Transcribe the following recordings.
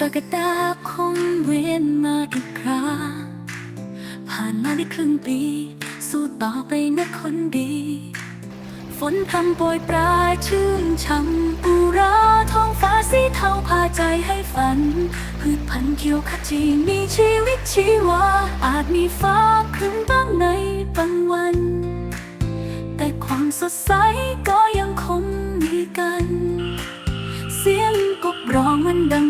ปากกาดาคงเวียนมาอีกคราผ่านมาได้ครึ่งปี สู้ต่อไปนะคนดี ฝนพรำโปรยปลายชื่นช่ำปูราท้องฟ้าสีเทาพาใจให้ฝัน พืชพันธุ์เขียวขจีมีชีวิตชีวา อาจมีฟ้าครึ้มบ้างในบางวัน แต่ความสดใสก็ยังคงมีกัน เสียงกบร้องมันดัง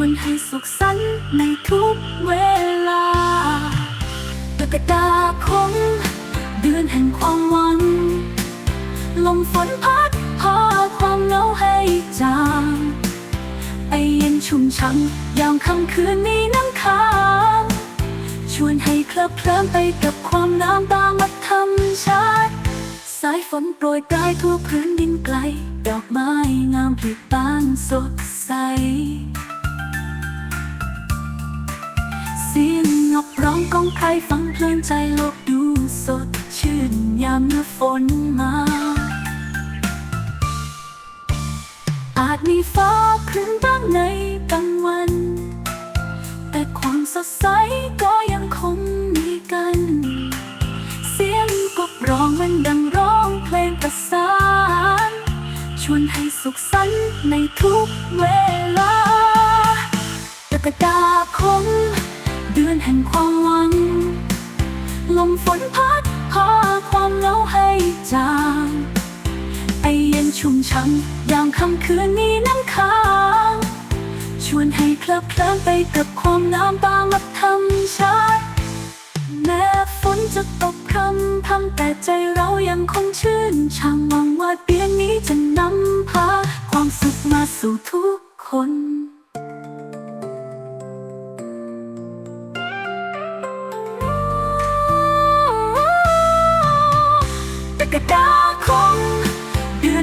วนให้สุขสันต์ในทุกเวลาปากกาดาคงเดือนแห่งความหวัง ลมฝนพัดพาความเหงาให้จางไอเย็นชุ่มช่ำยามค่ำคืนมีน้ำค้างชวนให้เคลิบเคลิ้มไปกับความน้ำตามธรรมชาติสายฝนโปรยปลายทั่วพื้นดินไกล ดอกไม้งามผลิบานสดใส ก้องก้องไพรฟังเพลินใจโลกดูสด ชื่นยามเมื่อฝนมา อาจมีฟ้าครึ้มบ้างในบางวัน แต่ความสดใสก็ยังคงมีกัน เสียงกบร้องมันดังร้องเพลงประสาน ชวนให้สุขสันต์ในทุกเวลา ฝนพัดพาความเหงาให้จางไอเย็นชุ่มช่ำยามค่ำคืนมีน้ำค้างชวนให้เคลิบเคลิ้มไปกับความน้ำตามธรรมชาติแม้ฝนจะตกคำพำแต่ใจเรายังคงชื่นช่ำหวังว่าเดือนนี้จะนำพาความสุขมาสู่ทุกคน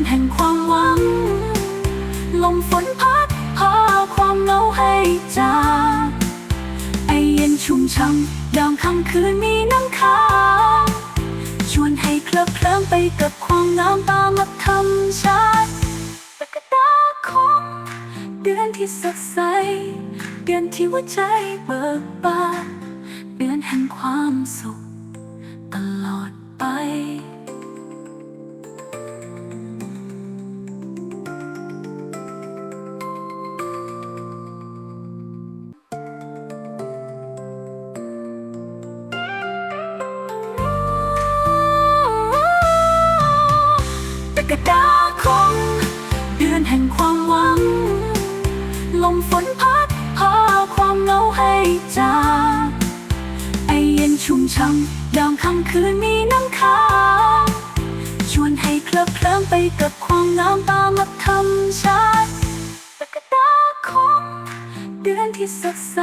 แห่งความหวัง ลมฝนพัดพาความเงาให้จางไอเย็นชุ่มช่ำยามค่ำคืนมีน้ำค้างชวนให้เคลิบเคลิ้มไปกับความงามตามธรรมชาติตะกะดาคงเดือนที่สดใส เดือนที่หัวใจเบิกบานเดือนแห่งความสุข ตลอดไป จาไอเย็นชุ่มช่ำดองค่ำคืนมีน้ำค้างชวนให้เคลิบเคลิ้มไปกับความงามตามหลักธรรมชาติตะกตาของเดือนที่สดใส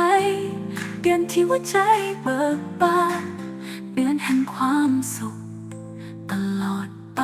เดือนที่หัวใจเบิกบานเดือนแห่งความสุข ตลอดไป